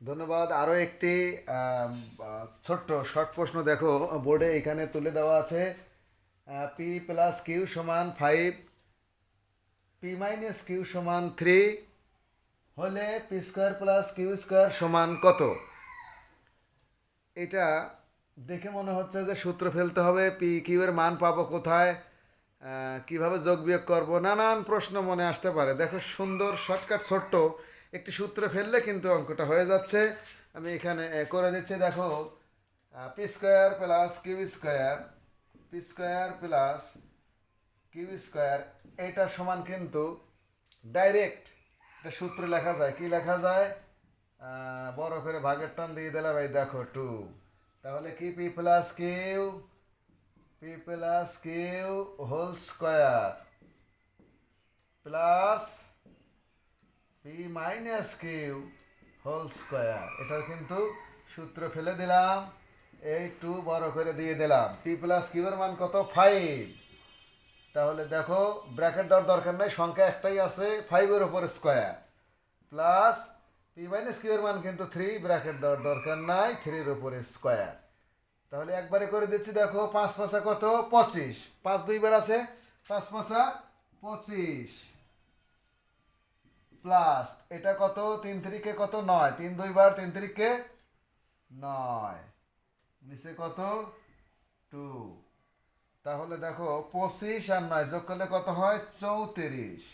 ধন্যবাদ। আরও একটি ছোট্ট শর্ট প্রশ্ন দেখো বোর্ডে এখানে তুলে দেওয়া আছে। পি প্লাস কিউ সমান ফাইভ পি মাইনাস কিউ সমান থ্রি হলে P square plus Q square সমান কত? এটা দেখে মনে হচ্ছে যে সূত্র ফেলতে হবে পি কিউ এর মান পাবো কোথায়? কীভাবে যোগ বিয়োগ করব? নানান প্রশ্ন মনে আসতে পারে। দেখো সুন্দর শর্টকাট ছোট্ট। একটি সূত্র ফেললে কিন্তু অঙ্কটা হয়ে যাচ্ছে। আমি এখানে করে দিচ্ছি, দেখো P square plus Q square, P square plus Q square, এটা সমান কিন্তু ডাইরেক্ট একটা সূত্র লেখা যায়। কি লেখা যায়? বড় করে ভাগের টান দিয়ে দিলাম, এই দেখো টু তাহলে কি P plus Q? P plus Q whole square plus P minus Q whole square এটার কিন্তু সূত্র ফেলে দিলাম। এই টু বড় করে দিয়ে দিলাম। পি প্লাস কিউর মান কত? ফাইভ তাহলে দেখো ব্র্যাকেট দেওয়ার দরকার নাই, সংখ্যা একটাই আছে ফাইভের ওপর স্কোয়ার প্লাস পি মাইনাস কিউর মান কিন্তু থ্রি ব্র্যাকেট দেওয়ার দরকার নাই থ্রির ওপরে স্কোয়ার তাহলে একবারে করে দিচ্ছি, দেখো, পাঁচ পাঁচা কত? পঁচিশ। পাঁচ দুইবার আছে, পাঁচ পাঁচা পঁচিশ। প্লাস এটা কত? তিন তিরিকে কত? নয়। তিন দুইবার তিন তিরিকে নয়। নিচে কত? টু তাহলে দেখো, পঁচিশ আর নয় যোগ করলে কত হয়? চৌত্রিশ।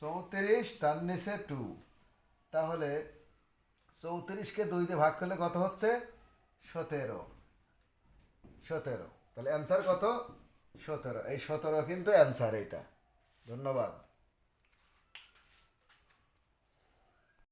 চৌত্রিশ, তার নিচে টু তাহলে চৌত্রিশকে দুই দিয়ে ভাগ করলে কত হচ্ছে? সতেরো। সতেরো। তাহলে অ্যান্সার কত? সতেরো। এই সতেরো কিন্তু অ্যান্সার এটা। ধন্যবাদ।